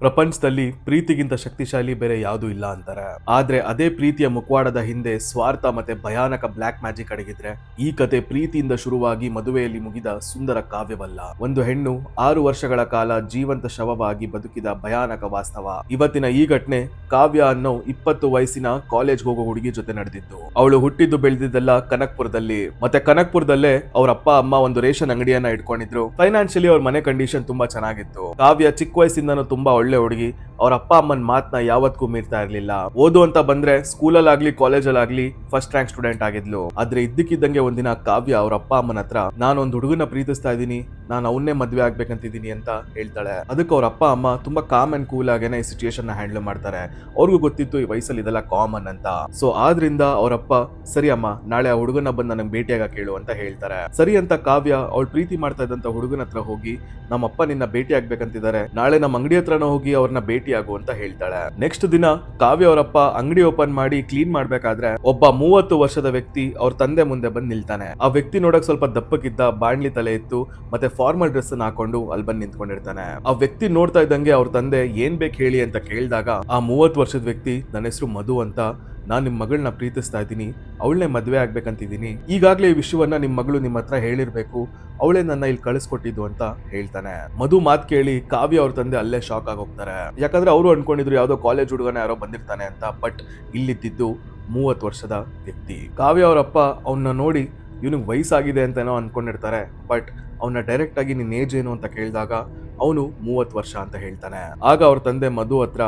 ಪ್ರಪಂಚದಲ್ಲಿ ಪ್ರೀತಿಗಿಂತ ಶಕ್ತಿಶಾಲಿ ಬೇರೆ ಯಾವುದು ಇಲ್ಲ ಅಂತಾರೆ. ಆದ್ರೆ ಅದೇ ಪ್ರೀತಿಯ ಮುಖವಾಡದ ಹಿಂದೆ ಸ್ವಾರ್ಥ ಮತ್ತೆ ಭಯಾನಕ ಬ್ಲಾಕ್ ಮ್ಯಾಜಿಕ್ ಅಡಗಿದ್ರೆ ಈ ಕತೆ ಪ್ರೀತಿಯಿಂದ ಶುರುವಾಗಿ ಮದುವೆಯಲ್ಲಿ ಮುಗಿದ ಸುಂದರ ಕಾವ್ಯವಲ್ಲ. ಒಂದು ಹೆಣ್ಣು ಆರು ವರ್ಷಗಳ ಕಾಲ ಜೀವಂತ ಶವವಾಗಿ ಬದುಕಿದ ಭಯಾನಕ ವಾಸ್ತವ. ಇವತ್ತಿನ ಈ ಘಟನೆ ಕಾವ್ಯ ಅನ್ನೋ ಇಪ್ಪತ್ತು ವಯಸ್ಸಿನ ಕಾಲೇಜ್ ಹೋಗೋ ಹುಡುಗಿ ಜೊತೆ ನಡೆದಿದ್ದು. ಅವಳು ಹುಟ್ಟಿದ್ದು ಬೆಳೆದಿದ್ದೆಲ್ಲ ಕನಕ್ಪುರದಲ್ಲಿ. ಮತ್ತೆ ಕನಕ್ಪುರದಲ್ಲೇ ಅವ್ರ ಅಪ್ಪ, ಅಮ್ಮ ಒಂದು ರೇಷನ್ ಅಂಗಡಿಯನ್ನ ಇಟ್ಕೊಂಡಿದ್ರು. ಫೈನಾನ್ಷಿಯಲಿ ಅವ್ರ ಮನೆ ಕಂಡೀಷನ್ ತುಂಬಾ ಚೆನ್ನಾಗಿತ್ತು. ಕಾವ್ಯ ಚಿಕ್ಕ ವಯಸ್ಸಿಂದನೂ ತುಂಬಾ ಹುಡುಗಿ. ಅವ್ರ ಅಪ್ಪ ಅಮ್ಮನ ಮಾತನ್ನ ಯಾವತ್ತೂ ಮೀರ್ತಾ ಇರ್ಲಿಲ್ಲ. ಓದು ಅಂತ ಬಂದ್ರೆ ಸ್ಕೂಲಲ್ಲಾಗ್ಲಿ, ಕಾಲೇಜಲ್ಲಾಗ್ಲಿ ಫಸ್ಟ್ ರ್ಯಾಂಕ್ ಸ್ಟೂಡೆಂಟ್ ಆಗಿದ್ಲು. ಆದ್ರೆ ಇದ್ದಕ್ಕಿದ್ದಂಗೆ ಒಂದಿನ ಕಾವ್ಯ ಅವ್ರ ಅಪ್ಪ ಅಮ್ಮನ ಹತ್ರ, ನಾನೊಂದು ಹುಡುಗನ ಪ್ರೀತಿಸ್ತಾ ಇದ್ದೀನಿ, ನಾನು ಅವನ್ನೇ ಮದ್ವೆ ಆಗ್ಬೇಕಂತಿದ್ದೀನಿ ಅಂತ ಹೇಳ್ತಾಳೆ. ಅದಕ್ಕೆ ಅವ್ರ ಅಪ್ಪ, ಅಮ್ಮ ತುಂಬಾ ಕಾಮ್ ಅಂಡ್ ಕೂಲ್ ಆಗೇನೆ ಈ ಸಿಚುಯೇಷನ್ನ ಹ್ಯಾಂಡಲ್ ಮಾಡ್ತಾರೆ. ಅವ್ರಿಗೂ ಗೊತ್ತಿತ್ತು ಈ ವಯಸ್ಸಲ್ಲಿ ಇದೆಲ್ಲ ಕಾಮನ್ ಅಂತ. ಸೊ ಆದ್ರಿಂದ ಅವರಪ್ಪ ಸರಿ ಅಮ್ಮ, ನಾಳೆ ಆ ಹುಡುಗನ ಬಂದು ನನಗೆ ಭೇಟಿಯಾಗ ಕೇಳು ಅಂತ ಹೇಳ್ತಾರೆ. ಸರಿ ಅಂತ ಕಾವ್ಯ ಅವಳು ಪ್ರೀತಿ ಮಾಡ್ತಾ ಇದ್ದಂತ ಹುಡುಗನ ಹತ್ರ ಹೋಗಿ, ನಮ್ಮಪ್ಪ ನಿನ್ನ ಭೇಟಿ ಆಗ್ಬೇಕಂತಿದ್ದಾರೆ. ನಾಳೆ ನಮ್ಮ ಅಂಗಡಿ ಹತ್ರನ ಹೋಗಿ ಅವ್ರನ್ನ ಭೇಟಿ ಆಗು ಅಂತ ಹೇಳ್ತಾಳೆ. ನೆಕ್ಸ್ಟ್ ದಿನ ಕಾವ್ಯ ಅವರಪ್ಪ ಅಂಗಡಿ ಓಪನ್ ಮಾಡಿ ಕ್ಲೀನ್ ಮಾಡ್ಬೇಕಾದ್ರೆ ಒಬ್ಬ ಮೂವತ್ತು ವರ್ಷದ ವ್ಯಕ್ತಿ ಅವ್ರ ತಂದೆ ಮುಂದೆ ಬಂದು ನಿಲ್ತಾನೆ. ಆ ವ್ಯಕ್ತಿ ನೋಡಕ್ ಸ್ವಲ್ಪ ದಪ್ಪಕ್ಕಿದ್ದ ಬಾಣ್ಲಿ ತಲೆ ಇತ್ತು ಮತ್ತೆ ಫಾರ್ಮಲ್ ಡ್ರೆಸ್ ಅನ್ನ ಹಾಕೊಂಡು ಅಲ್ಲಿ ಬಂದು ನಿಂತ್ಕೊಂಡಿರ್ತಾನೆ. ಆ ವ್ಯಕ್ತಿ ನೋಡ್ತಾ ಇದ್ದಂಗೆ ಅವ್ರ ತಂದೆ ಏನ್ ಬೇಕು ಹೇಳಿ ಅಂತ ಕೇಳಿದಾಗ ಆ ಮೂವತ್ತು ವರ್ಷದ ವ್ಯಕ್ತಿ ನನ್ನ ಹೆಸರು ಮಧು ಅಂತ ನಾನು ನಿಮ್ಮ ಮಗಳನ್ನ ಪ್ರೀತಿಸ್ತಾ ಇದ್ದೀನಿ, ಅವಳನ್ನೇ ಮದುವೆ ಆಗ್ಬೇಕಂತಿದ್ದೀನಿ. ಈಗಾಗಲೇ ಈ ವಿಷಯವನ್ನ ನಿಮ್ಮ ಮಗಳು ನಿಮ್ಮ ಹತ್ರ ಹೇಳಿರಬೇಕು, ಅವಳೇ ನನ್ನ ಇಲ್ಲಿ ಕಳಿಸ್ಕೊಟ್ಟಿದ್ದು ಅಂತ ಹೇಳ್ತಾನೆ. ಮಧು ಮಾತು ಕೇಳಿ ಕಾವ್ಯ ಅವ್ರ ತಂದೆ ಅಲ್ಲೇ ಶಾಕ್ ಆಗೋಗ್ತಾರೆ ಯಾಕಂದ್ರೆ ಅವರು ಅನ್ಕೊಂಡಿದ್ರು ಯಾವುದೋ ಕಾಲೇಜ್ ಹುಡುಗನ ಯಾರೋ ಬಂದಿರ್ತಾನೆ ಅಂತ ಬಟ್ ಇಲ್ಲಿದ್ದಿದ್ದು ಮೂವತ್ತು ವರ್ಷದ ವ್ಯಕ್ತಿ. ಕಾವ್ಯ ಅವರಪ್ಪ ಅವನ್ನ ನೋಡಿ ಇವನಿಗೆ ವಯಸ್ಸಾಗಿದೆ ಅಂತನೋ ಅನ್ಕೊಂಡಿರ್ತಾರೆ ಬಟ್ ಅವನ್ನ ಡೈರೆಕ್ಟ್ ಆಗಿ ನಿನ್ನ ಏಜ್ ಏನು ಅಂತ ಕೇಳಿದಾಗ ಅವನು ಮೂವತ್ತು ವರ್ಷ ಅಂತ ಹೇಳ್ತಾನೆ. ಆಗ ಅವ್ರ ತಂದೆ ಮಧು ಹತ್ರ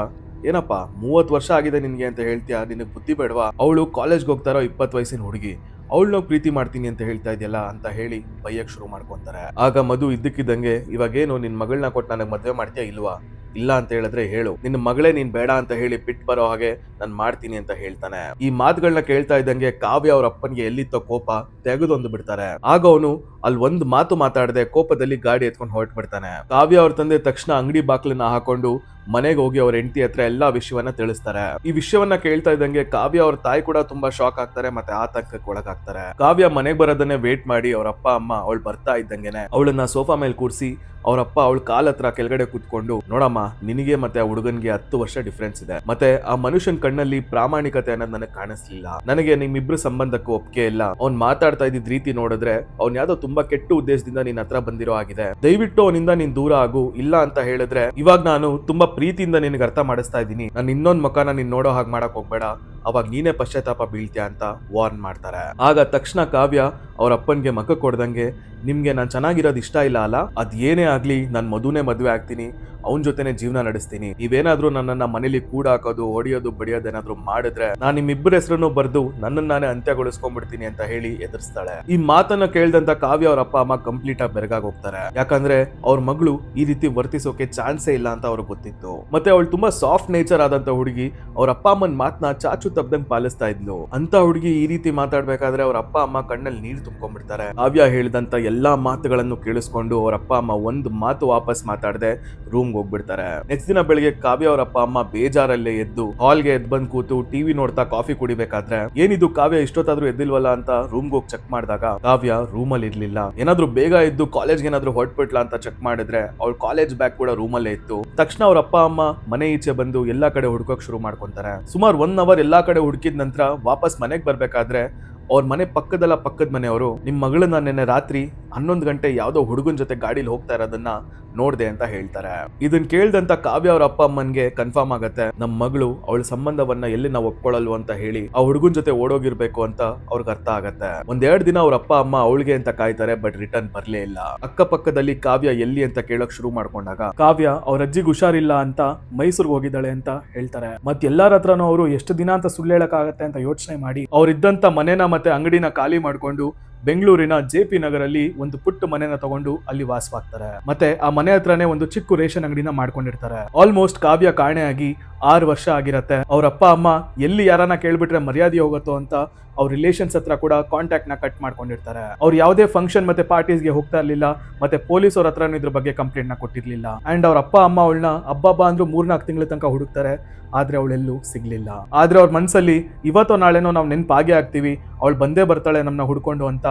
ಏನಪ್ಪ, ಮೂವತ್ತು ವರ್ಷ ಆಗಿದೆ ನಿನ್ಗೆ ಅಂತ ಹೇಳ್ತೀಯಾ? ನಿನಗೆ ಬುದ್ಧಿ ಬೇಡವಾ? ಅವಳು ಕಾಲೇಜ್ಗೆ ಹೋಗ್ತಾರೋ ಇಪ್ಪತ್ತು ವಯಸ್ಸಿನ ಹುಡುಗಿ. ಅವಳನ್ನ ಪ್ರೀತಿ ಮಾಡ್ತೀನಿ ಅಂತ ಹೇಳ್ತಾ ಇದೆಯಲ್ಲ ಅಂತ ಹೇಳಿ ಬೈಯಕ್ ಶುರು ಮಾಡ್ಕೊಂತಾರೆ. ಆಗ ಮಧು ಇದ್ದಕ್ಕಿದ್ದಂಗೆ, ಇವಾಗೇನು ನಿನ್ ಮಗಳನ್ನ ಕೊಟ್ಟು ನನಗೆ ಮದುವೆ ಮಾಡ್ತೀಯಾ ಇಲ್ವಾ? ಇಲ್ಲ ಅಂತ ಹೇಳಿದ್ರೆ ಹೇಳು. ನಿನ್ನ ಮಗಳೇ ನೀನ್ ಬೇಡ ಅಂತ ಹೇಳಿ ಬಿಟ್ ಬರೋ ಹಾಗೆ ನಾನು ಮಾಡ್ತೀನಿ ಅಂತ ಹೇಳ್ತಾನೆ. ಈ ಮಾತುಗಳನ್ನ ಕೇಳ್ತಾ ಇದ್ದಂಗೆ ಕಾವ್ಯ ಅವ್ರ ಅಪ್ಪನಿಗೆ ಎಲ್ಲಿತ್ತ ಕೋಪ ತೆಗೆದೊಂದು ಬಿಡ್ತಾರೆ. ಆಗ ಅವನು ಅಲ್ಲಿ ಒಂದು ಮಾತು ಮಾತಾಡದೆ ಕೋಪದಲ್ಲಿ ಗಾಡಿ ಎತ್ಕೊಂಡು ಹೊರಟು ಬಿಡ್ತಾನೆ ಕಾವ್ಯ ಅವ್ರ ತಂದೆ ತಕ್ಷಣ ಅಂಗಡಿ ಬಾಕ್ಲನ್ನ ಹಾಕೊಂಡು ಮನೆಗೆ ಹೋಗಿ ಅವ್ರ ಹೆಂಡತಿ ಹತ್ರ ಎಲ್ಲಾ ವಿಷಯವನ್ನ ತಿಳಿಸ್ತಾರೆ. ಈ ವಿಷಯವನ್ನ ಕೇಳ್ತಾ ಇದ್ದಂಗೆ ಕಾವ್ಯ ಅವ್ರ ತಾಯಿ ಕೂಡ ತುಂಬಾ ಶಾಕ್ ಆಗ್ತಾರೆ ಮತ್ತೆ ಆತಂಕಕ್ಕೆ ಒಳಗಾಗ್ತಾರೆ. ಕಾವ್ಯ ಮನೆಗೆ ಬರೋದನ್ನೇ ವೇಟ್ ಮಾಡಿ ಅವ್ರ ಅಪ್ಪ, ಅಮ್ಮ ಅವಳು ಬರ್ತಾ ಇದ್ದಂಗೆನೆ ಅವಳನ್ನ ಸೋಫಾ ಮೇಲೆ ಕೂರಿಸಿ ಅವರಪ್ಪ ಅವಳ ಕಾಲ್ ಹತ್ರ ಕೆಳಗಡೆ ಕೂತ್ಕೊಂಡು, ನೋಡಮ್ಮ ನಿನಗೆ ಮತ್ತೆ ಆ ಹುಡುಗನ್ಗೆ ಹತ್ತು ವರ್ಷ ಡಿಫ್ರೆನ್ಸ್ ಇದೆ. ಮತ್ತೆ ಆ ಮನುಷ್ಯನ್ ಕಣ್ಣಲ್ಲಿ ಪ್ರಾಮಾಣಿಕತೆ ಅನ್ನೋದು ನನಗೆ ಕಾಣಿಸ್ಲಿಲ್ಲ. ನನಗೆ ನಿಮ್ಮಿಬ್ರು ಸಂಬಂಧಕ್ಕೂ ಒಪ್ಪಿಗೆ ಇಲ್ಲ. ಅವ್ನ್ ಮಾತಾಡ್ತಾ ಇದ್ದಿದ್ ರೀತಿ ನೋಡಿದ್ರೆ ಅವ್ನ್ ಯಾವ್ದೋ ತುಂಬಾ ಕೆಟ್ಟ ಉದ್ದೇಶದಿಂದ ನಿನ್ ಹತ್ರ ಬಂದಿರೋ ಆಗಿದೆ. ದಯವಿಟ್ಟು ಅವನಿಂದ ನೀನ್ ದೂರ ಆಗು, ಇಲ್ಲ ಅಂತ ಹೇಳಿದ್ರೆ ಇವಾಗ ನಾನು ತುಂಬಾ ಪ್ರೀತಿಯಿಂದ ನಿನಗೆ ಅರ್ಥ ಮಾಡಿಸ್ತಾ ಇದ್ದೀನಿ. ನಾನು ಇನ್ನೊಂದ್ ಮಕಾನ ನೀನ್ ನೋಡೋ ಹಾಗೆ ಮಾಡಕ್ ಹೋಗ್ಬೇಡ. ಅವಾಗ ನೀನೇ ಪಶ್ಚಾತ್ತಾಪ ಬೀಳ್ತೀಯ ಅಂತ ವಾರ್ನ್ ಮಾಡ್ತಾರೆ. ಆಗ ತಕ್ಷಣ ಕಾವ್ಯ ಅವ್ರ ಅಪ್ಪನ್ಗೆ ಮಕ್ಕ ಕೊಡ್ದಂಗೆ, ನಿಮ್ಗೆ ನಾನು ಚೆನ್ನಾಗಿರೋದು ಇಷ್ಟ ಇಲ್ಲ ಅಲ್ಲ ಅದ್ ಏನೇ ಆಗ್ಲಿ, ನಾನು ಮದುವೆ ಮದುವೆ ಆಗ್ತೀನಿ, ಅವನ ಜೊತೆನೆ ಜೀವನ ನಡೆಸ್ತೀನಿ. ನೀವೇನಾದ್ರೂ ನನ್ನನ್ನ ಮನೇಲಿ ಕೂಡ ಹಾಕೋದು ಹೊಡಿಯೋದು, ಬಡಿಯೋದು ಏನಾದ್ರೂ ಮಾಡಿದ್ರೆ, ನಾನು ನಿಮ್ಮಿಬ್ಬರ ಹೆಸರನ್ನು ಬರ್ದು ನನ್ನನ್ನ ನಾನೇ ಅಂತ್ಯಗೊಳಿಸ್ಕೊಂಡ್ಬಿಡ್ತೀನಿ ಅಂತ ಹೇಳಿ ಎದುರಿಸ್ತಾಳೆ. ಈ ಮಾತನ್ನ ಕೇಳ್ದಂತ ಕಾವ್ಯ ಅವ್ರ ಅಪ್ಪ ಅಮ್ಮ ಕಂಪ್ಲೀಟ್ ಆಗಿ ಬೆರಗಾಗಿ ಹೋಗ್ತಾರೆ. ಯಾಕಂದ್ರೆ, ಅವ್ರ ಮಗಳು ಈ ರೀತಿ ವರ್ತಿಸೋಕೆ ಚಾನ್ಸೇ ಇಲ್ಲ ಅಂತ ಅವ್ರಿಗೆ ಗೊತ್ತಿತ್ತು. ಮತ್ತೆ ಅವಳು ತುಂಬಾ ಸಾಫ್ಟ್ ನೇಚರ್ ಆದಂತ ಹುಡುಗಿ ಅವ್ರ ಅಪ್ಪ ಅಮ್ಮನ ಮಾತನ್ನ ಚಾಚು ತಪ್ಪದಂಗ್ ಪಾಲಿಸ್ತಾ ಇದ್ಲು. ಅಂತ ಹುಡುಗಿ ಈ ರೀತಿ ಮಾತಾಡ್ಬೇಕಾದ್ರೆ ಅವ್ರ ಅಪ್ಪ ಅಮ್ಮ ಕಣ್ಣಲ್ಲಿ ನೀರು ತುಂಬ್ಕೊಂಡ್ಬಿಡ್ತಾರೆ. ಕಾವ್ಯ ಹೇಳಿದಂತ ಎಲ್ಲಾ ಮಾತುಗಳನ್ನು ಕೇಳಿಸ್ಕೊಂಡು ಅವ್ರ ಅಪ್ಪ ಅಮ್ಮ ಒಂದು ಮಾತು ವಾಪಸ್ ಮಾತಾಡದೆ ರೂಮ್ಗೆ ಹೋಗ್ಬಿಡ್ತಾರೆ. ನೆಕ್ಸ್ಟ್ ದಿನ ಬೆಳಿಗ್ಗೆ ಕಾವ್ಯ ಅವ್ರ ಅಪ್ಪ ಅಮ್ಮ ಬೇಜಾರಲ್ಲೇ ಎದ್ದು ಹಾಲ್ಗೆ ಎದ್ ಬಂದ್ ಕೂತು ಟಿವಿ ನೋಡ್ತಾ ಕಾಫಿ ಕುಡಿಬೇಕಾದ್ರೆ, ಏನಿದು ಕಾವ್ಯ, ಇಷ್ಟೊತ್ತಾದ್ರೂ ಎದ್ದಿಲ್ವಲ್ಲ ಅಂತ ರೂಮ್ಗೆ ಹೋಗಿ ಚೆಕ್ ಮಾಡಿದಾಗ ಕಾವ್ಯ ರೂಮಲ್ಲಿ ಇರ್ಲಿಲ್ಲ. ಏನಾದ್ರೂ ಬೇಗ ಎದ್ದು ಕಾಲೇಜ್ಗೆ ಏನಾದ್ರೂ ಹೊಟ್ಬಿಟ್ಲ ಅಂತ ಚೆಕ್ ಮಾಡಿದ್ರೆ ಅವ್ಳ ಕಾಲೇಜ್ ಬ್ಯಾಗ್ ಕೂಡ ರೂಮಲ್ಲೇ ಇತ್ತು. ತಕ್ಷಣ ಅವ್ರ ಅಪ್ಪ ಅಮ್ಮ ಮನೆ ಈಚೆ ಬಂದು ಎಲ್ಲಾ ಕಡೆ ಹುಡ್ಕೋಕ್ ಶುರು ಮಾಡ್ಕೊಂತಾರೆ. ಸುಮಾರು ಒನ್ ಅವರ್ ಎಲ್ಲಾ ಕಡೆ ಹುಡುಕಿದ ನಂತರ ವಾಪಸ್ ಮನೆಗೆ ಬರ್ಬೇಕಾದ್ರೆ ಅವ್ರ ಮನೆ ಪಕ್ಕದಲ್ಲ ಪಕ್ಕದ ಮನೆಯವರು ನಿಮ್ಮ ಮಗಳನ್ನ ನಿನ್ನೆ ರಾತ್ರಿ ಹನ್ನೊಂದು ಗಂಟೆ ಯಾವ್ದೋ ಹುಡುಗನ ಜೊತೆ ಗಾಡಿಲಿ ಹೋಗ್ತಾ ಇರೋದನ್ನ ನೋಡ್ದೆ ಅಂತ ಹೇಳ್ತಾರೆ. ಇದನ್ ಕೇಳ್ದಂತ ಕಾವ್ಯ ಅವ್ರ ಅಪ್ಪ ಅಮ್ಮನ್ಗೆ ಕನ್ಫರ್ಮ್ ಆಗತ್ತೆ. ನಮ್ ಮಗಳು ಅವಳ ಸಂಬಂಧವನ್ನ ಎಲ್ಲಿ ನಾವು ಒಪ್ಕೊಳ್ಳಲ್ವ ಅಂತ ಹೇಳಿ ಆ ಹುಡುಗನ್ ಜೊತೆ ಓಡೋಗಿರ್ಬೇಕು ಅಂತ ಅವ್ರಿಗೆ ಅರ್ಥ ಆಗತ್ತೆ. ಒಂದೆರಡು ದಿನ ಅವ್ರ ಅಪ್ಪ ಅಮ್ಮ ಅವಳಿಗೆ ಅಂತ ಕಾಯ್ತಾರೆ ಬಟ್ ರಿಟರ್ನ್ ಬರ್ಲೇ ಇಲ್ಲ. ಅಕ್ಕಪಕ್ಕದಲ್ಲಿ ಕಾವ್ಯ ಎಲ್ಲಿ ಅಂತ ಕೇಳಕ್ ಶುರು ಮಾಡ್ಕೊಂಡಾಗ ಕಾವ್ಯ, ಅವ್ರ ಅಜ್ಜಿಗೆ ಹುಷಾರಿಲ್ಲ ಅಂತ ಮೈಸೂರ್ಗೆ ಹೋಗಿದ್ದಾಳೆ ಅಂತ ಹೇಳ್ತಾರೆ. ಮತ್ ಎಲ್ಲಾರ ಹತ್ರನೂ ಅವರು ಎಷ್ಟು ದಿನ ಅಂತ ಸುಳ್ಳು ಹೇಳಕ್ಕಾಗತ್ತೆ ಅಂತ ಯೋಚನೆ ಮಾಡಿ ಅವ್ರಿದ್ದಂತ ಮನೆನ ಮತ್ತೆ ಅಂಗಡಿನ ಖಾಲಿ ಮಾಡ್ಕೊಂಡು ಬೆಂಗಳೂರಿನ ಜೆ ಪಿ ನಗರಲ್ಲಿ ಒಂದು ಪುಟ್ಟ ಮನೆನ ತಗೊಂಡು ಅಲ್ಲಿ ವಾಸವಾಗ್ತಾರೆ. ಮತ್ತೆ ಆ ಮನೆ ಹತ್ರನೇ ಒಂದು ಚಿಕ್ಕ ರೇಷನ್ ಅಂಗಡಿನ ಮಾಡ್ಕೊಂಡಿರ್ತಾರೆ. ಆಲ್ಮೋಸ್ಟ್ ಕಾವ್ಯ ಕಾಣೆಯಾಗಿ ಆರು ವರ್ಷ ಆಗಿರತ್ತೆ. ಅವ್ರ ಅಪ್ಪ, ಅಮ್ಮ ಎಲ್ಲಿ ಯಾರನ್ನ ಕೇಳ್ಬಿಟ್ರೆ ಮರ್ಯಾದೆ ಹೋಗುತ್ತೋ ಅಂತ ಅವ್ರ ರಿಲೇಷನ್ಸ್ ಹತ್ರ ಕೂಡ ಕಾಂಟ್ಯಾಕ್ಟ್ನ ಕಟ್ ಮಾಡ್ಕೊಂಡಿರ್ತಾರೆ. ಅವ್ರು ಯಾವುದೇ ಫಂಕ್ಷನ್ ಮತ್ತೆ ಪಾರ್ಟೀಸ್ಗೆ ಹೋಗ್ತಾ ಇರ್ಲಿಲ್ಲ, ಮತ್ತೆ ಪೊಲೀಸ್ ಅವ್ರ ಹತ್ರನೂ ಇದ್ರ ಬಗ್ಗೆ ಕಂಪ್ಲೇಂಟ್ನ ಕೊಟ್ಟಿರ್ಲಿಲ್ಲ. ಅಂಡ್ ಅವ್ರ ಅಪ್ಪ, ಅಮ್ಮ ಅವಳನ್ನ ಹಬ್ಬ ಅಂದ್ರೂ ಮೂರ್ನಾಲ್ಕು ತಿಂಗಳ ತನಕ ಹುಡುಕ್ತಾರೆ. ಆದ್ರೆ ಅವಳೆಲ್ಲೂ ಸಿಗ್ಲಿಲ್ಲ. ಆದ್ರೆ ಅವ್ರ ಮನಸ್ಸಲ್ಲಿ ಇವತ್ತೋ ನಾಳೆನೋ ನಾವು ನೆನ್ಪಾಗೆ ಆಗ್ತೀವಿ, ಅವಳು ಬಂದೇ ಬರ್ತಾಳೆ ನಮ್ಮನ್ನ ಹುಡ್ಕೊಂಡು ಅಂತ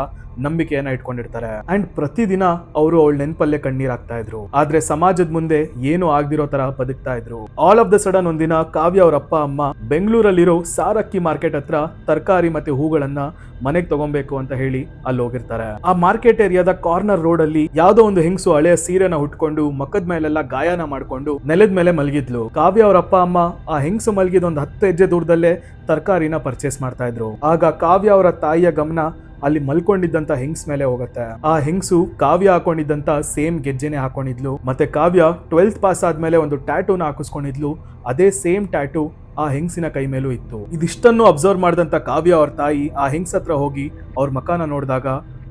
ನಂಬಿಕೆಯನ್ನ ಇಟ್ಕೊಂಡಿರ್ತಾರೆ. ಅಂಡ್ ಪ್ರತಿದಿನ ಅವರು ಅವಳ ನೆನ್ಪಲ್ಲೇ ಕಣ್ಣೀರಾಗ್ತಾ ಇದ್ರು. ಆದ್ರೆ ಸಮಾಜದ ಮುಂದೆ ಏನು ಆಗ್ದಿರೋ ತರ ಬದುಕ್ತಾ ಇದ್ರು. ಆಲ್ ಆಫ್ ದ ಸಡನ್ ಒಂದಿನ ಕಾವ್ಯ ಅವ್ರ ಅಪ್ಪ, ಅಮ್ಮ ಬೆಂಗಳೂರಲ್ಲಿರೋ ಸಾರಕ್ಕಿ ಮಾರ್ಕೆಟ್ ಹತ್ರ ತರಕಾರಿ ಮತ್ತೆ ಹೂಗಳನ್ನ ಮನೆಗೆ ತಗೊಬೇಕು ಅಂತ ಹೇಳಿ ಅಲ್ಲಿ ಹೋಗಿರ್ತಾರೆ. ಆ ಮಾರ್ಕೆಟ್ ಏರಿಯಾದ ಕಾರ್ನರ್ ರೋಡ್ ಅಲ್ಲಿ ಯಾವ್ದೋ ಒಂದು ಹೆಂಗಸು ಹಳೆಯ ಸೀರೆನ ಹುಟ್ಕೊಂಡು ಮಕ್ಕದ ಮೇಲೆಲ್ಲ ಗಾಯನ ಮಾಡ್ಕೊಂಡು ನೆಲದ ಮೇಲೆ ಮಲಗಿದ್ಲು. ಕಾವ್ಯ ಅವ್ರ ಅಪ್ಪ, ಅಮ್ಮ ಆ ಹೆಂಗಸು ಮಲಗಿದ ಒಂದು ಹತ್ತು ಹೆಜ್ಜೆ ದೂರದಲ್ಲೇ ತರಕಾರಿನ ಪರ್ಚೇಸ್ ಮಾಡ್ತಾ ಇದ್ರು. ಆಗ ಕಾವ್ಯ ಅವರ ತಾಯಿಯ ಗಮನ ಅಲ್ಲಿ ಮಲ್ಕೊಂಡಿದ್ದಂತ ಹೆಂಗ್ಸ್ ಮೇಲೆ ಹೋಗುತ್ತೆ. ಆ ಹೆಂಗ್ಸು ಕಾವ್ಯ ಹಾಕೊಂಡಿದ್ದಂತ ಸೇಮ್ ಗೆಜ್ಜೆನೆ ಹಾಕೊಂಡಿದ್ಲು. ಮತ್ತೆ ಕಾವ್ಯ ಟ್ವೆಲ್ತ್ ಪಾಸ್ ಆದ್ಮೇಲೆ ಒಂದು ಟ್ಯಾಟೂನ ಹಾಕಿಸ್ಕೊಂಡಿದ್ಲು. ಅದೇ ಸೇಮ್ ಟ್ಯಾಟೂ ಆ ಹೆಂಗ್ಸಿನ ಕೈ ಮೇಲೂ ಇತ್ತು. ಇದಿಷ್ಟನ್ನು ಅಬ್ಸರ್ವ್ ಮಾಡಿದಂತ ಕಾವ್ಯ ಅವ್ರ ತಾಯಿ ಆ ಹೆಂಗ್ಸ್ ಹತ್ರ ಹೋಗಿ ಅವ್ರ ಮಕಾನ ನೋಡಿದಾಗ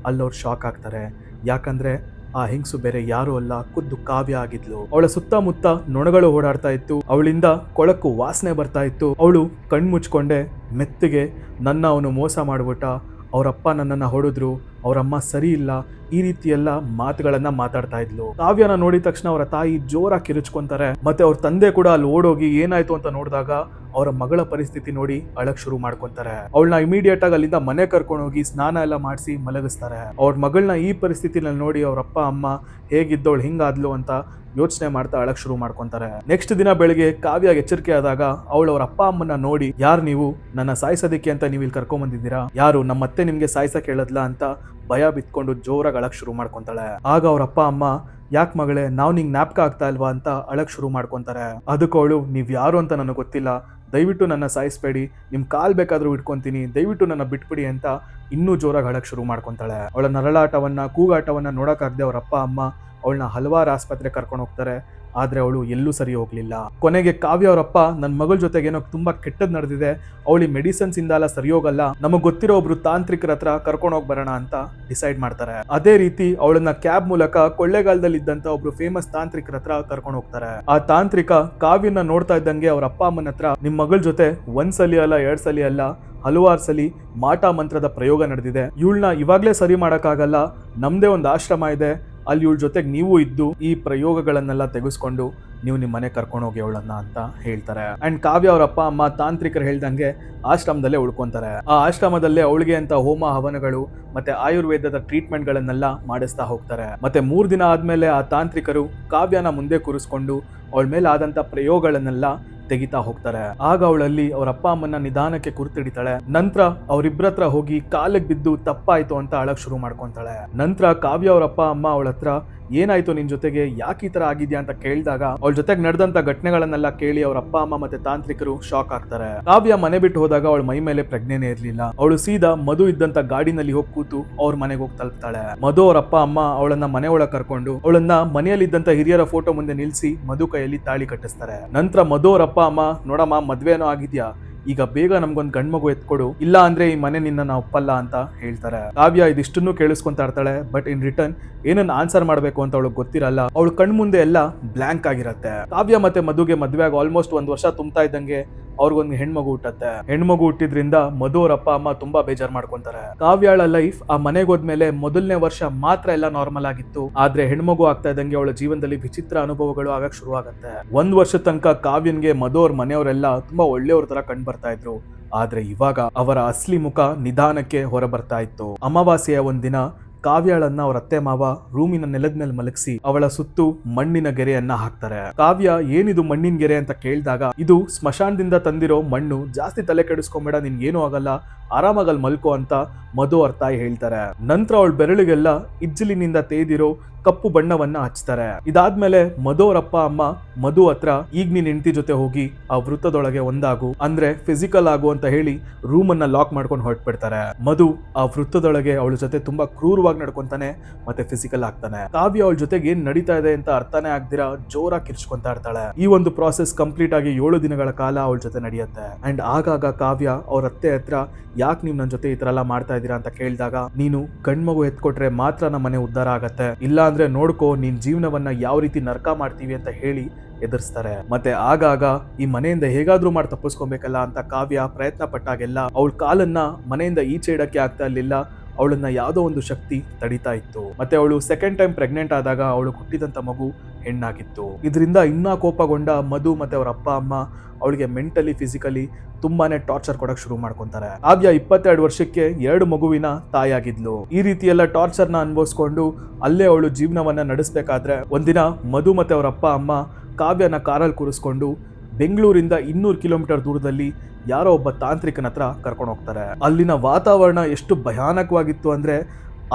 ಅಲ್ಲವ್ರು ಶಾಕ್ ಆಗ್ತಾರೆ. ಯಾಕಂದ್ರೆ ಆ ಹೆಂಗಸು ಬೇರೆ ಯಾರು ಅಲ್ಲ, ಖುದ್ದು ಕಾವ್ಯ ಆಗಿದ್ಲು. ಅವಳ ಸುತ್ತಮುತ್ತ ನೊಣಗಳು ಓಡಾಡ್ತಾ ಇತ್ತು. ಅವಳಿಂದ ಕೊಳಕು ವಾಸನೆ ಬರ್ತಾ ಇತ್ತು. ಅವಳು ಕಣ್ಮುಚ್ಕೊಂಡೆ ಮೆತ್ತಗೆ, ನನ್ನ ಅವನು ಮೋಸ ಮಾಡ್ಬಿಟ್ಟ. ಅವರಪ್ಪ ನನ್ನನ್ನು ಹೊಡೆದ್ರು. ಅವರಮ್ಮ ಸರಿ ಇಲ್ಲ. ಈ ರೀತಿ ಎಲ್ಲ ಮಾತುಗಳನ್ನ ಮಾತಾಡ್ತಾ ಇದ್ಲು. ಕಾವ್ಯನ ನೋಡಿದ ತಕ್ಷಣ ಅವರ ತಾಯಿ ಜೋರಾಗಿ ಕಿರುಚ್ಕೊಂತಾರೆ. ಮತ್ತೆ ಅವ್ರ ತಂದೆ ಕೂಡ ಅಲ್ಲಿ ಓಡೋಗಿ ಏನಾಯ್ತು ಅಂತ ನೋಡಿದಾಗ ಅವರ ಮಗಳ ಪರಿಸ್ಥಿತಿ ನೋಡಿ ಅಳಕ್ ಶುರು ಮಾಡ್ಕೊಂತಾರೆ. ಅವಳನ್ನ ಇಮಿಡಿಯೇಟ್ ಆಗಿ ಅಲ್ಲಿಂದ ಮನೆ ಕರ್ಕೊಂಡು ಹೋಗಿ ಸ್ನಾನ ಎಲ್ಲ ಮಾಡಿಸಿ ಮಲಗಿಸ್ತಾರೆ. ಅವ್ರ ಮಗಳನ್ನ ಈ ಪರಿಸ್ಥಿತಿನಲ್ಲಿ ನೋಡಿ ಅವ್ರ ಅಪ್ಪ, ಅಮ್ಮ ಹೇಗಿದ್ದವಳು ಹಿಂಗಾದ್ಲು ಅಂತ ಯೋಚನೆ ಮಾಡ್ತಾ ಅಳಕ್ ಶುರು ಮಾಡ್ಕೊಂತಾರೆ. ನೆಕ್ಸ್ಟ್ ದಿನ ಬೆಳಿಗ್ಗೆ ಕಾವ್ಯ ಎಚ್ಚರಿಕೆ ಆದಾಗ ಅವಳು ಅವ್ರ ಅಪ್ಪ ಅಮ್ಮನ ನೋಡಿ, ಯಾರು ನೀವು? ನನ್ನ ಸಾಯಿಸೋದಕ್ಕೆ ಅಂತ ನೀವು ಇಲ್ಲಿ ಕರ್ಕೊಂಡ್ ಬಂದಿದ್ದೀರಾ? ಯಾರು? ನಮ್ಮ ಅತ್ತೆ ನಿಮ್ಗೆ ಸಾಯಿಸಕ್ ಹೇಳದ್ಲ? ಅಂತ ಭಯ ಬಿತ್ಕೊಂಡು ಜೋರಾಗಿ ಅಳಕ್ ಶುರು ಮಾಡ್ಕೊಂತಾಳೆ. ಆಗ ಅವ್ರ ಅಪ್ಪ, ಅಮ್ಮ ಯಾಕೆ ಮಗಳೇ, ನಾವು ನಿಂಗೆ ಜ್ಞಾಪಕ ಆಗ್ತಾ ಇಲ್ವಾ ಅಂತ ಅಳಕ್ ಶುರು ಮಾಡ್ಕೊಂತಾರೆ. ಅದಕ್ಕೆ ಅವಳು, ನೀವ್ ಯಾರು ಅಂತ ನನಗೆ ಗೊತ್ತಿಲ್ಲ. ದಯವಿಟ್ಟು ನನ್ನ ಸಾಯಿಸ್ಬೇಡಿ. ನಿಮ್ಮ ಕಾಲ್ ಬೇಕಾದ್ರೂ ಇಟ್ಕೊಂತೀನಿ. ದಯವಿಟ್ಟು ನನ್ನ ಬಿಟ್ಬಿಡಿ ಅಂತ ಇನ್ನೂ ಜೋರಾಗಿ ಅಳಕ್ ಶುರು ಮಾಡ್ಕೊಂತಾಳೆ. ಅವಳ ನರಳಾಟವನ್ನ, ಕೂಗಾಟವನ್ನ ನೋಡೋಕ್ಕಾಗದೆ ಅವರ ಅಪ್ಪ, ಅಮ್ಮ ಅವಳನ್ನ ಹಲವಾರು ಆಸ್ಪತ್ರೆ ಕರ್ಕೊಂಡು ಹೋಗ್ತಾರೆ. ಆದ್ರೆ ಅವಳು ಎಲ್ಲೂ ಸರಿ ಹೋಗ್ಲಿಲ್ಲ. ಕೊನೆಗೆ ಕಾವ್ಯ ಅವರಪ್ಪ ನನ್ನ ಮಗಳ ಜೊತೆಗೆ ಏನೋ ತುಂಬಾ ಕೆಟ್ಟದ್ ನಡೆದಿದೆ. ಅವಳಿ ಮೆಡಿಸನ್ಸ್ ಇಂದ ಎಲ್ಲ ಸರಿ ಹೋಗಲ್ಲ. ನಮಗ್ ಗೊತ್ತಿರೋ ಒಬ್ರು ತಾಂತ್ರಿಕರ ಹತ್ರ ಕರ್ಕೊಂಡು ಹೋಗಿ ಬರೋಣ ಅಂತ ಡಿಸೈಡ್ ಮಾಡ್ತಾರೆ. ಅದೇ ರೀತಿ ಅವಳನ್ನ ಕ್ಯಾಬ್ ಮೂಲಕ ಕೊಳ್ಳೇಗಾಲದಲ್ಲಿ ಇದ್ದಂತ ಒಬ್ರು ಫೇಮಸ್ ತಾಂತ್ರಿಕರ ಹತ್ರ ಕರ್ಕೊಂಡು ಹೋಗ್ತಾರೆ. ಆ ತಾಂತ್ರಿಕ ಕಾವ್ಯನ ನೋಡ್ತಾ ಇದ್ದಂಗೆ ಅವ್ರ ಅಪ್ಪ ಅಮ್ಮನ ಹತ್ರ, ನಿಮ್ ಮಗಳ ಜೊತೆ ಒಂದ್ಸಲಿ ಅಲ್ಲ, ಎರಡ್ ಸಲಿ ಅಲ್ಲ, ಹಲವಾರು ಸಲಿ ಮಾಟ ಮಂತ್ರದ ಪ್ರಯೋಗ ನಡೆದಿದೆ. ಇವಳನ್ನ ಇವಾಗ್ಲೇ ಸರಿ ಮಾಡಕ್ಕಾಗಲ್ಲ. ನಮ್ದೇ ಒಂದು ಆಶ್ರಮ ಇದೆ. ಅಲ್ಲಿ ಇವಳ ಜೊತೆಗೆ ನೀವು ಇದ್ದು ಈ ಪ್ರಯೋಗಗಳನ್ನೆಲ್ಲ ತೆಗೆಸ್ಕೊಂಡು ನೀವು ನಿಮ್ಮ ಮನೆ ಕರ್ಕೊಂಡು ಹೋಗಿ ಅವಳನ್ನ ಅಂತ ಹೇಳ್ತಾರೆ. ಅಂಡ್ ಕಾವ್ಯ ಅವರ ಅಪ್ಪ, ಅಮ್ಮ, ತಾಂತ್ರಿಕರು ಹೇಳ್ದಂಗೆ ಆಶ್ರಮದಲ್ಲೇ ಉಳ್ಕೊಂತಾರೆ. ಆ ಆಶ್ರಮದಲ್ಲೇ ಅವಳಿಗೆ ಅಂತ ಹೋಮ ಹವನಗಳು ಮತ್ತೆ ಆಯುರ್ವೇದದ ಟ್ರೀಟ್ಮೆಂಟ್ಗಳನ್ನೆಲ್ಲ ಮಾಡಿಸ್ತಾ ಹೋಗ್ತಾರೆ. ಮತ್ತೆ ಮೂರ್ ದಿನ ಆದ್ಮೇಲೆ ಆ ತಾಂತ್ರಿಕರು ಕಾವ್ಯನ ಮುಂದೆ ಕೂರಿಸ್ಕೊಂಡು ಅವಳ ಮೇಲೆ ಆದಂತ ಪ್ರಯೋಗಗಳನ್ನೆಲ್ಲ ತೆಗಿತಾ ಹೋಗ್ತಾರೆ. ಆಗ ಅವಳಲ್ಲಿ ಅವ್ರ ಅಪ್ಪ ಅಮ್ಮನ ನಿಧಾನಕ್ಕೆ ಕುರ್ತಿಡಿತಾಳೆ. ನಂತರ ಅವರಿಬ್ರತ್ರ ಹೋಗಿ ಕಾಲಿಗೆ ಬಿದ್ದು ತಪ್ಪಾಯ್ತು ಅಂತ ಅಳಕ್ ಶುರು ಮಾಡ್ಕೊಂತಾಳೆ. ನಂತರ ಕಾವ್ಯ ಅವ್ರ ಅಪ್ಪ ಅಮ್ಮ ಅವಳ ಹತ್ರ, ಏನಾಯ್ತು ನಿನ್ ಜೊತೆಗೆ? ಯಾಕೆ ಈ ತರ ಆಗಿದ್ಯಾ? ಅಂತ ಕೇಳಿದಾಗ ಅವಳ ಜೊತೆಗೆ ನಡೆದಂತ ಘಟನೆಗಳನ್ನೆಲ್ಲ ಕೇಳಿ ಅವ್ರ ಅಪ್ಪ ಅಮ್ಮ ಮತ್ತೆ ತಾಂತ್ರಿಕರು ಶಾಕ್ ಆಗ್ತಾರೆ. ಕಾವ್ಯ ಮನೆ ಬಿಟ್ಟು ಹೋದಾಗ ಅವಳ ಮೈ ಮೇಲೆ ಪ್ರಜ್ಞೆನೇ ಇರ್ಲಿಲ್ಲ. ಅವಳು ಸೀದಾ ಮಧು ಇದ್ದಂತ ಗಾಡಿನಲ್ಲಿ ಹೋಗಿ ಕೂತು ಅವ್ರ ಮನೆಗೆ ಹೋಗಿ ತಲುಪ್ತಾಳೆ. ಮಧು ಅವ್ರ ಅಪ್ಪ ಅಮ್ಮ ಅವಳನ್ನ ಮನೆ ಒಳಗೆ ಕರ್ಕೊಂಡು, ಅವಳನ್ನ ಮನೆಯಲ್ಲಿದ್ದಂತ ಹಿರಿಯರ ಫೋಟೋ ಮುಂದೆ ನಿಲ್ಸಿ ಮಧು ಕೈಯಲ್ಲಿ ತಾಳಿ ಕಟ್ಟಿಸ್ತಾರೆ. ನಂತರ ಮಧು ಅಪ್ಪ, ಅಮ್ಮ, ನೋಡಮ್ಮ, ಮದ್ವೆನೋ ಆಗಿದ್ಯಾ? ಈಗ ಬೇಗ ನಮ್ಗೊಂದು ಗಂಡ್ ಮಗು ಎತ್ಕೊಡು. ಇಲ್ಲ ಅಂದ್ರೆ ಈ ಮನೆ ನಿನ್ನ ನಾವು ಒಪ್ಪಲ್ಲ ಅಂತ ಹೇಳ್ತಾರೆ. ಕಾವ್ಯ ಇದಿಷ್ಟನ್ನು ಕೇಳಿಸ್ಕೊಂತಾ ಇರ್ತಾಳೆ ಬಟ್ ಇನ್ ರಿಟರ್ನ್ ಏನನ್ನ ಆನ್ಸರ್ ಮಾಡ್ಬೇಕು ಅಂತ ಅವಳಿಗೆ ಗೊತ್ತಿರಲ್ಲ. ಅವಳು ಕಣ್ಮುಂದೆ ಎಲ್ಲ ಬ್ಲಾಂಕ್ ಆಗಿರತ್ತೆ. ಕಾವ್ಯ ಮತ್ತೆ ಮಧುಗೆ ಮದ್ವೆ ಆಗಿ ಆಲ್ಮೋಸ್ಟ್ ಒಂದ್ ವರ್ಷ ತುಂಬ್ತಾ ಇದ್ದಂಗೆ ಅವ್ರಿಗೊಂದು ಹೆಣ್ಮಗು ಹುಟ್ಟತ್ತೆ. ಹೆಣ್ಮಗು ಹುಟ್ಟಿದ್ರಿಂದ ಮಧು ಅವ್ರ ಅಪ್ಪ, ಅಮ್ಮ ತುಂಬಾ ಬೇಜಾರ್ ಮಾಡ್ಕೊಂತಾರೆ. ಕಾವ್ಯಾಳ ಲೈಫ್ ಆ ಮನೆಗೆ ಹೋದ್ಮೇಲೆ ಮೊದಲನೇ ವರ್ಷ ಮಾತ್ರ ಎಲ್ಲ ನಾರ್ಮಲ್ ಆಗಿತ್ತು. ಆದ್ರೆ ಹೆಣ್ಮಗು ಆಗ್ತಾ ಇದ್ದಂಗೆ ಅವಳ ಜೀವನದಲ್ಲಿ ವಿಚಿತ್ರ ಅನುಭವಗಳು ಆಗಕ್ ಶುರು ಆಗತ್ತೆ ಒಂದ್ ವರ್ಷ ತನಕ ಕಾವ್ಯನ್ಗೆ ಮಧು ಅವ್ರ ಮನೆಯವರೆಲ್ಲ ತುಂಬಾ ಒಳ್ಳೆಯವ್ರ ತರ ಕಂಡು ಬರ್ತಾ ಇದ್ರು. ಆದ್ರೆ ಇವಾಗ ಅವರ ಅಸ್ಲಿ ಮುಖ ನಿಧಾನಕ್ಕೆ ಹೊರಬರ್ತಾ ಇತ್ತು. ಅಮಾವಾಸ್ಯೆಯ ಒಂದಿನ ಕಾವ್ಯಾಳನ್ನ ಅವರ ಅತ್ತೆ ಮಾವ ರೂಮಿನ ನೆಲದ ಮೇಲೆ ಮಲಗಿಸಿ ಅವಳ ಸುತ್ತು ಮಣ್ಣಿನ ಗೆರೆಯನ್ನ ಹಾಕ್ತಾರೆ. ಕಾವ್ಯ ಏನಿದು ಮಣ್ಣಿನ ಗೆರೆ ಅಂತ ಕೇಳಿದಾಗ, ಇದು ಸ್ಮಶಾನದಿಂದ ತಂದಿರೋ ಮಣ್ಣು, ಜಾಸ್ತಿ ತಲೆ ಕೆಡಿಸ್ಕೊಂಬೇಡ, ನಿನ್ಗೇನು ಆಗಲ್ಲ ಆರಾಮಾಗಲ್ ಮಲ್ಕೋ ಅಂತ ಮಧು ಅವ್ರ ತಾಯಿ ಹೇಳ್ತಾರೆ. ನಂತರ ಅವಳ ಬೆರಳಿಗೆಲ್ಲ ಇಜ್ಜಲಿನಿಂದ ತೇದಿರೋ ಕಪ್ಪು ಬಣ್ಣವನ್ನ ಹಚ್ತಾರೆ. ಇದಾದ್ಮೇಲೆ ಮಧು ಅವರಪ್ಪ ಅಮ್ಮ, ಮಧು ಹತ್ರ ಈಗ ನೀನ್ ಹೆಂಡತಿ ಜೊತೆ ಹೋಗಿ ಆ ವೃತ್ತದೊಳಗೆ ಒಂದಾಗು, ಅಂದ್ರೆ ಫಿಸಿಕಲ್ ಆಗು ಅಂತ ಹೇಳಿ ರೂಮ್ ಅನ್ನ ಲಾಕ್ ಮಾಡ್ಕೊಂಡು ಹೊರಟ್ಬಿಡ್ತಾರೆ. ಮಧು ಆ ವೃತ್ತದೊಳಗೆ ಅವಳ ಜೊತೆ ತುಂಬಾ ಕ್ರೂರವಾಗಿ ನಡ್ಕೊಂತಾನೆ ಮತ್ತೆ ಫಿಸಿಕಲ್ ಆಗ್ತಾನೆ. ಕಾವ್ಯ ಅವಳ ಜೊತೆಗೆ ಏನ್ ನಡೀತಾ ಇದೆ ಅಂತ ಅರ್ಥನೇ ಆಗ್ದಿರಾ ಜೋರಾಗಿ ಕಿರ್ಚ್ಕೊಂತಾ ಇರ್ತಾಳೆ. ಈ ಒಂದು ಪ್ರಾಸೆಸ್ ಕಂಪ್ಲೀಟ್ ಆಗಿ ಏಳು ದಿನಗಳ ಕಾಲ ಅವಳ ಜೊತೆ ನಡೆಯುತ್ತೆ. ಅಂಡ್ ಆಗಾಗ ಕಾವ್ಯ ಅವ್ರ ಅತ್ತೆ ಹತ್ರ ಯಾಕೆ ನೀವು ನನ್ನ ಜೊತೆ ಈ ತರ ಎಲ್ಲ ಮಾಡ್ತಾ ಇದ್ದೀರಾ ಅಂತ ಕೇಳಿದಾಗ, ನೀನು ಗಂಡ್ಮಗು ಎತ್ಕೊಟ್ರೆ ಮಾತ್ರ ನಮ್ಮ ಮನೆ ಉದ್ಧಾರ ಆಗತ್ತೆ. ಇಲ್ಲ ಅಂದ್ರೆ ನೋಡ್ಕೋ, ನಿನ್ ಜೀವನವನ್ನ ಯಾವ ರೀತಿ ನರ್ಕ ಮಾಡ್ತೀವಿ ಅಂತ ಹೇಳಿ ಎದುರಿಸ್ತಾರೆ. ಮತ್ತೆ ಆಗಾಗ ಈ ಮನೆಯಿಂದ ಹೇಗಾದ್ರೂ ಮಾಡಿ ತಪ್ಪಿಸ್ಕೊಬೇಕಲ್ಲ ಅಂತ ಕಾವ್ಯ ಪ್ರಯತ್ನ ಪಟ್ಟಾಗೆಲ್ಲ ಅವಳ ಕಾಲನ್ನ ಮನೆಯಿಂದ ಈಚೆ ಇಡಕ್ಕೆ ಆಗ್ತಾ ಇರ್ಲಿಲ್ಲ. ಅವಳನ್ನ ಯಾವುದೋ ಒಂದು ಶಕ್ತಿ ತಡಿತಾ ಇತ್ತು. ಮತ್ತೆ ಅವಳು ಸೆಕೆಂಡ್ ಟೈಮ್ ಪ್ರೆಗ್ನೆಂಟ್ ಆದಾಗ ಅವಳು ಹುಟ್ಟಿದಂತ ಮಗು ಹೆಣ್ಣಾಗಿತ್ತು. ಇದರಿಂದ ಇನ್ನೂ ಕೋಪಗೊಂಡ ಮಧು ಮತ್ತೆ ಅವರ ಅಪ್ಪ, ಅಮ್ಮ ಅವಳಿಗೆ ಮೆಂಟಲಿ ಫಿಸಿಕಲಿ ತುಂಬಾನೇ ಟಾರ್ಚರ್ ಕೊಡಕ್ ಶುರು ಮಾಡ್ಕೊಂತಾರೆ. ಆವ್ಯ ಇಪ್ಪತ್ತೆರಡು ವರ್ಷಕ್ಕೆ ಎರಡು ಮಗುವಿನ ತಾಯಾಗಿದ್ಲು ಈ ರೀತಿ ಎಲ್ಲ ಟಾರ್ಚರ್ನ ಅನುಭವಿಸ್ಕೊಂಡು ಅಲ್ಲೇ ಅವಳು ಜೀವನವನ್ನ ನಡೆಸಬೇಕಾದ್ರೆ ಒಂದಿನ ಮಧು ಮತ್ತೆ ಅವರ ಅಪ್ಪ, ಅಮ್ಮ ಕಾವ್ಯನ ಕಾರಲ್ಲಿ ಕೂರಿಸ್ಕೊಂಡು ಬೆಂಗಳೂರಿಂದ ಇನ್ನೂರು ಕಿಲೋಮೀಟರ್ ದೂರದಲ್ಲಿ ಯಾರೋ ಒಬ್ಬ ತಾಂತ್ರಿಕನ ಹತ್ರ ಕರ್ಕೊಂಡು ಹೋಗ್ತಾರೆ. ಅಲ್ಲಿನ ವಾತಾವರಣ ಎಷ್ಟು ಭಯಾನಕವಾಗಿತ್ತು ಅಂದ್ರೆ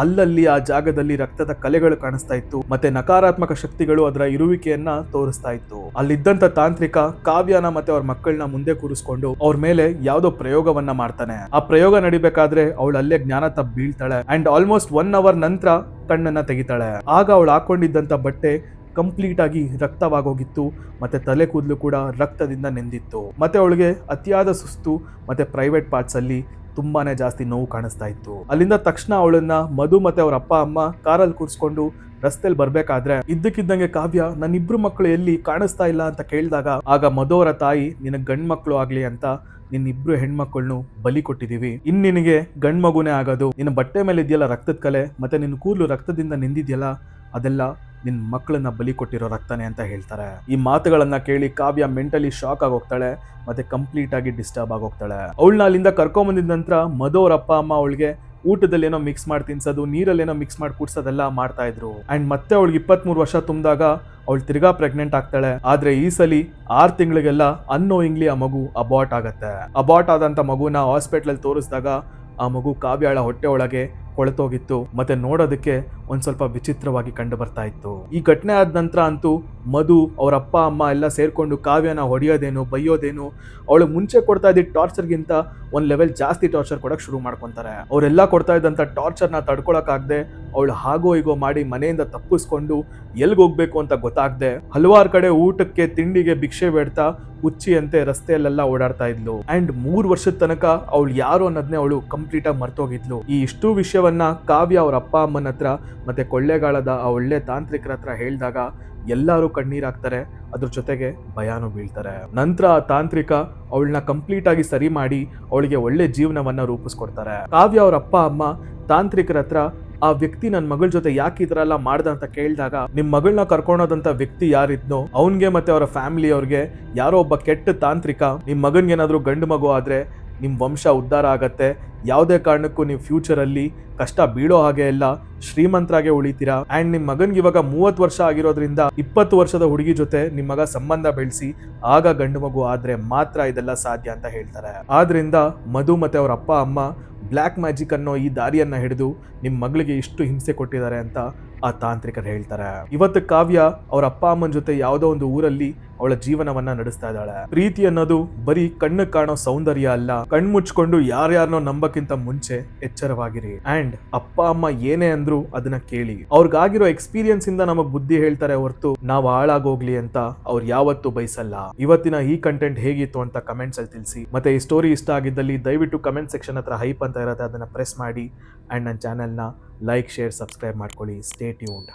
ಅಲ್ಲಲ್ಲಿ ಆ ಜಾಗದಲ್ಲಿ ರಕ್ತದ ಕಲೆಗಳು ಕಾಣಿಸ್ತಾ ಇತ್ತು, ಮತ್ತೆ ನಕಾರಾತ್ಮಕ ಶಕ್ತಿಗಳು ಅದರ ಇರುವಿಕೆಯನ್ನ ತೋರಿಸ್ತಾ ಇತ್ತು. ಅಲ್ಲಿದ್ದಂತ ತಾಂತ್ರಿಕ ಕಾವ್ಯನ ಮತ್ತೆ ಅವ್ರ ಮಕ್ಕಳನ್ನ ಮುಂದೆ ಕೂರಿಸ್ಕೊಂಡು ಅವ್ರ ಮೇಲೆ ಯಾವ್ದೋ ಪ್ರಯೋಗವನ್ನ ಮಾಡ್ತಾನೆ. ಆ ಪ್ರಯೋಗ ನಡಿಬೇಕಾದ್ರೆ ಅವಳು ಅಲ್ಲೇ ಜ್ಞಾನ ತಪ್ಪ ಬೀಳ್ತಾಳೆ ಅಂಡ್ ಆಲ್ಮೋಸ್ಟ್ ಒನ್ ಅವರ್ ನಂತರ ಕಣ್ಣನ್ನ ತೆಗಿತಾಳೆ. ಆಗ ಅವಳು ಹಾಕೊಂಡಿದ್ದಂತ ಬಟ್ಟೆ ಕಂಪ್ಲೀಟ್ ಆಗಿ ರಕ್ತವಾಗೋಗಿತ್ತು, ಮತ್ತು ತಲೆ ಕೂದಲು ಕೂಡ ರಕ್ತದಿಂದ ನೆಂದಿತ್ತು. ಮತ್ತೆ ಅವಳಿಗೆ ಅತಿಯಾದ ಸುಸ್ತು, ಮತ್ತು ಪ್ರೈವೇಟ್ ಪಾರ್ಟ್ಸಲ್ಲಿ ತುಂಬಾ ಜಾಸ್ತಿ ನೋವು ಕಾಣಿಸ್ತಾ ಇತ್ತು. ಅಲ್ಲಿಂದ ತಕ್ಷಣ ಅವಳನ್ನ ಮಧು ಮತ್ತೆ ಅವ್ರ ಅಪ್ಪ, ಅಮ್ಮ ಕಾರಲ್ಲಿ ಕೂರಿಸ್ಕೊಂಡು ರಸ್ತೆಯಲ್ಲಿ ಬರ್ಬೇಕಾದ್ರೆ ಇದ್ದಕ್ಕಿದ್ದಂಗೆ ಕಾವ್ಯ ನನ್ನ ಇಬ್ರು ಮಕ್ಕಳು ಎಲ್ಲಿ ಕಾಣಿಸ್ತಾ ಇಲ್ಲ ಅಂತ ಕೇಳಿದಾಗ, ಆಗ ಮಧುವರ ತಾಯಿ, ನಿನಗೆ ಗಂಡ್ಮಕ್ಳು ಆಗ್ಲಿ ಅಂತ ನಿನ್ನಿಬ್ರು ಹೆಣ್ಮಕ್ಳನ್ನು ಬಲಿ ಕೊಟ್ಟಿದ್ದೀವಿ ಇನ್ನು ನಿನಗೆ ಗಂಡು ಮಗುನೇ ಆಗೋದು. ನಿನ್ನ ಬಟ್ಟೆ ಮೇಲೆ ಇದೆಯಲ್ಲ ರಕ್ತದ ಕಲೆ, ಮತ್ತೆ ನಿನ್ನ ಕೂದಲು ರಕ್ತದಿಂದ ನಿಂದಿದೆಯಲ್ಲ ಅದೆಲ್ಲ ನಿನ್ನ ಮಕ್ಕಳನ್ನ ಬಲಿ ಕೊಟ್ಟಿರೋ ರಕ್ತನೇ ಅಂತ ಹೇಳ್ತಾರೆ. ಈ ಮಾತುಗಳನ್ನ ಕೇಳಿ ಕಾವ್ಯ ಮೆಂಟಲಿ ಶಾಕ್ ಆಗಿ ಹೋಗ್ತಾಳೆ ಮತ್ತೆ ಕಂಪ್ಲೀಟ್ ಆಗಿ ಡಿಸ್ಟರ್ಬ್ ಆಗಿ ಹೋಗ್ತಾಳೆ ಅವಳನ್ನ ಅಲ್ಲಿಂದ ಕರ್ಕೊಂಬಂದಿದ ನಂತರ ಮಧು ಅಪ್ಪ, ಅಮ್ಮ ಅವಳಿಗೆ ಊಟದಲ್ಲಿ ಏನೋ ಮಿಕ್ಸ್ ಮಾಡಿ ತಿನ್ಸೋದು, ನೀರಲ್ಲೇನೋ ಮಿಕ್ಸ್ ಮಾಡಿ ಕುಡ್ಸೋದೆಲ್ಲ ಮಾಡ್ತಾ ಇದ್ರು. ಅಂಡ್ ಮತ್ತೆ ಅವಳಿಗೆ ಇಪ್ಪತ್ಮೂರು ವರ್ಷ ತುಂಬಿದಾಗ ಅವಳು ತಿರ್ಗಾ ಪ್ರೆಗ್ನೆಂಟ್ ಆಗ್ತಾಳೆ. ಆದ್ರೆ ಈ ಸಲಿ ಆರ್ ತಿಂಗಳಿಗೆಲ್ಲ ಅನ್ನೋಯಿಂಗ್ಲಿ ಆ ಮಗು ಅಬಾಟ್ ಆಗತ್ತೆ. ಅಬಾಟ್ ಆದಂತ ಮಗುನ ಹಾಸ್ಪಿಟ್ಲಲ್ಲಿ ತೋರಿಸಿದಾಗ ಆ ಮಗು ಕಾವ್ಯಾಳ ಹೊಟ್ಟೆ ಒಳಗೆ ಕೊಳೆತೋಗಿತ್ತು. ಮತ್ತೆ ನೋಡೋದಕ್ಕೆ ಒಂದ್ ಸ್ವಲ್ಪ ವಿಚಿತ್ರವಾಗಿ ಕಂಡು ಬರ್ತಾ ಇತ್ತು ಈ ಘಟನೆ ಆದ ನಂತರ ಅಂತೂ ಮಧು, ಅವ್ರ ಅಪ್ಪ, ಅಮ್ಮ ಎಲ್ಲ ಸೇರ್ಕೊಂಡು ಕಾವ್ಯನ ಹೊಡೆಯೋದೇನು, ಬೈಯೋದೇನು, ಅವಳು ಮುಂಚೆ ಕೊಡ್ತಾ ಇದ್ದ ಟಾರ್ಚರ್ಗಿಂತ ಒಂದ್ ಲೆವೆಲ್ ಜಾಸ್ತಿ ಟಾರ್ಚರ್ ಕೊಡಕ್ ಶುರು ಮಾಡ್ಕೊಂತಾರೆ. ಅವರೆಲ್ಲ ಕೊಡ್ತಾ ಇದ್ದಂತ ಟಾರ್ಚರ್ ಟಾರ್ಚರ್ನ ತಡ್ಕೊಳಕ್ಕಾಗದೆ ಅವಳು ಹಾಗೋ ಹೀಗೋ ಮಾಡಿ ಮನೆಯಿಂದ ತಪ್ಪಿಸ್ಕೊಂಡು ಎಲ್ಗ್ ಹೋಗ್ಬೇಕು ಅಂತ ಗೊತ್ತಾಗ್ದೆ, ಹಲವಾರು ಕಡೆ ಊಟಕ್ಕೆ, ತಿಂಡಿಗೆ ಭಿಕ್ಷೆ ಬೇಡ್ತಾ ಹುಚ್ಚಿಯಂತೆ ರಸ್ತೆಯಲ್ಲೆಲ್ಲ ಓಡಾಡ್ತಾ ಇದ್ಲು. ಅಂಡ್ ಮೂರ್ ವರ್ಷದ ತನಕ ಅವಳು ಯಾರು ಅನ್ನೋದನ್ನೇ ಅವಳು ಕಂಪ್ಲೀಟ್ ಆಗಿ ಮರ್ತೋಗಿದ್ಲು. ಈ ಇಷ್ಟು ವಿಷಯವನ್ನ ಕಾವ್ಯ ಅವ್ರ ಅಪ್ಪ ಅಮ್ಮನ ಹತ್ರ ಮತ್ತೆ ಕೊಳ್ಳೆಗಾಲದ ಆ ಒಳ್ಳೆ ತಾಂತ್ರಿಕರ ಹತ್ರ ಹೇಳಿದಾಗ ಎಲ್ಲರೂ ಕಣ್ಣೀರಾಗ್ತಾರೆ. ಅದ್ರ ಜೊತೆಗೆ ಭಯಾನು ಬೀಳ್ತಾರೆ. ನಂತರ ಆ ತಾಂತ್ರಿಕ ಅವಳನ್ನ ಕಂಪ್ಲೀಟ್ ಆಗಿ ಸರಿ ಮಾಡಿ ಅವಳಿಗೆ ಒಳ್ಳೆ ಜೀವನವನ್ನ ರೂಪಿಸ್ಕೊಡ್ತಾರೆ. ಕಾವ್ಯ ಅವ್ರ ಅಪ್ಪ, ಅಮ್ಮ, ತಾಂತ್ರಿಕರ ಹತ್ರ ಆ ವ್ಯಕ್ತಿ ನನ್ನ ಮಗಳ ಜೊತೆ ಯಾಕೆ ಈ ಎಲ್ಲ ಮಾಡ್ದ ಅಂತ ಕೇಳಿದಾಗ ನಿಮ್ ಮಗಳನ್ನ ಕರ್ಕೊಂಡೋದಂತ ವ್ಯಕ್ತಿ ಯಾರಿದ್ನೋ ಅವನ್ಗೆ ಮತ್ತೆ ಅವರ ಫ್ಯಾಮಿಲಿ ಅವ್ರಿಗೆ ಯಾರೋ ಒಬ್ಬ ಕೆಟ್ಟ ತಾಂತ್ರಿಕ ನಿಮ್ ಮಗನ್ಗೆ ಏನಾದ್ರು ಗಂಡು ಮಗು ಆದ್ರೆ ನಿಮ್ ವಂಶ ಉದ್ಧಾರ ಆಗತ್ತೆ ಯಾವುದೇ ಕಾರಣಕ್ಕೂ ನೀವು ಫ್ಯೂಚರಲ್ಲಿ ಕಷ್ಟ ಬೀಳೋ ಹಾಗೆ ಇಲ್ಲ ಶ್ರೀಮಂತರಾಗೆ ಉಳಿತೀರಾ? ಆ್ಯಂಡ್ ನಿಮ್ಮ ಮಗನಿಗೆ ಇವಾಗ ಮೂವತ್ತು ವರ್ಷ ಆಗಿರೋದ್ರಿಂದ ಇಪ್ಪತ್ತು ವರ್ಷದ ಹುಡುಗಿ ಜೊತೆ ನಿಮ್ಮ ಮಗ ಸಂಬಂಧ ಬೆಳೆಸಿ ಆಗ ಗಂಡು ಮಗು ಆದರೆ ಮಾತ್ರ ಇದೆಲ್ಲ ಸಾಧ್ಯ ಅಂತ ಹೇಳ್ತಾರೆ. ಆದ್ರಿಂದ ಮಧು ಮತ್ತೆ ಅವ್ರ ಅಪ್ಪ, ಅಮ್ಮ ಬ್ಲ್ಯಾಕ್ ಮ್ಯಾಜಿಕ್ ಅನ್ನೋ ಈ ದಾರಿಯನ್ನ ಹಿಡಿದು ನಿಮ್ಮ ಮಗಳಿಗೆ ಇಷ್ಟು ಹಿಂಸೆ ಕೊಟ್ಟಿದ್ದಾರೆ ಅಂತ ಆ ತಾಂತ್ರಿಕರು ಹೇಳ್ತಾರೆ. ಇವತ್ತು ಕಾವ್ಯ ಅವ್ರ ಅಪ್ಪ ಅಮ್ಮನ ಜೊತೆ ಯಾವುದೋ ಒಂದು ಊರಲ್ಲಿ ಅವಳ ಜೀವನವನ್ನ ನಡೆಸ್ತಾ ಇದ್ದಾಳೆ. ಪ್ರೀತಿ ಅನ್ನೋದು ಬರೀ ಕಣ್ಣು ಕಾಣೋ ಸೌಂದರ್ಯ ಅಲ್ಲ. ಕಣ್ ಮುಚ್ಕೊಂಡು ಯಾರ್ಯಾರನೋ ನಂಬಕ್ಕಿಂತ ಮುಂಚೆ ಎಚ್ಚರವಾಗಿರಿ. ಅಂಡ್ ಅಪ್ಪ, ಅಮ್ಮ ಏನೇ ಅಂದ್ರು ಅದನ್ನ ಕೇಳಿ. ಅವ್ರಿಗಾಗಿರೋ ಎಕ್ಸ್ಪೀರಿಯನ್ಸ್ ಇಂದ ನಮಗ್ ಬುದ್ಧಿ ಹೇಳ್ತಾರೆ ಹೊರತು ನಾವು ಹಾಳಾಗೋಗ್ಲಿ ಅಂತ ಅವ್ರು ಯಾವತ್ತೂ ಬಯಸಲ್ಲ. ಇವತ್ತಿನ ಈ ಕಂಟೆಂಟ್ ಹೇಗಿತ್ತು ಅಂತ ಕಮೆಂಟ್ಸ್ ಅಲ್ಲಿ ತಿಳಿಸಿ. ಮತ್ತೆ ಈ ಸ್ಟೋರಿ ಇಷ್ಟ ಆಗಿದ್ದಲ್ಲಿ ದಯವಿಟ್ಟು ಕಮೆಂಟ್ ಸೆಕ್ಷನ್ ಹತ್ರ ಹೈಪ್ ಅಂತ ಇರುತ್ತೆ, ಅದನ್ನ ಪ್ರೆಸ್ ಮಾಡಿ. ಅಂಡ್ ನನ್ನ ಚಾನಲ್ನ ಲೈಕ್ ಶೇರ್ ಸಬ್ಸ್ಕ್ರೈಬ್ ಮಾಡ್ಕೊಳ್ಳಿ. Stay tuned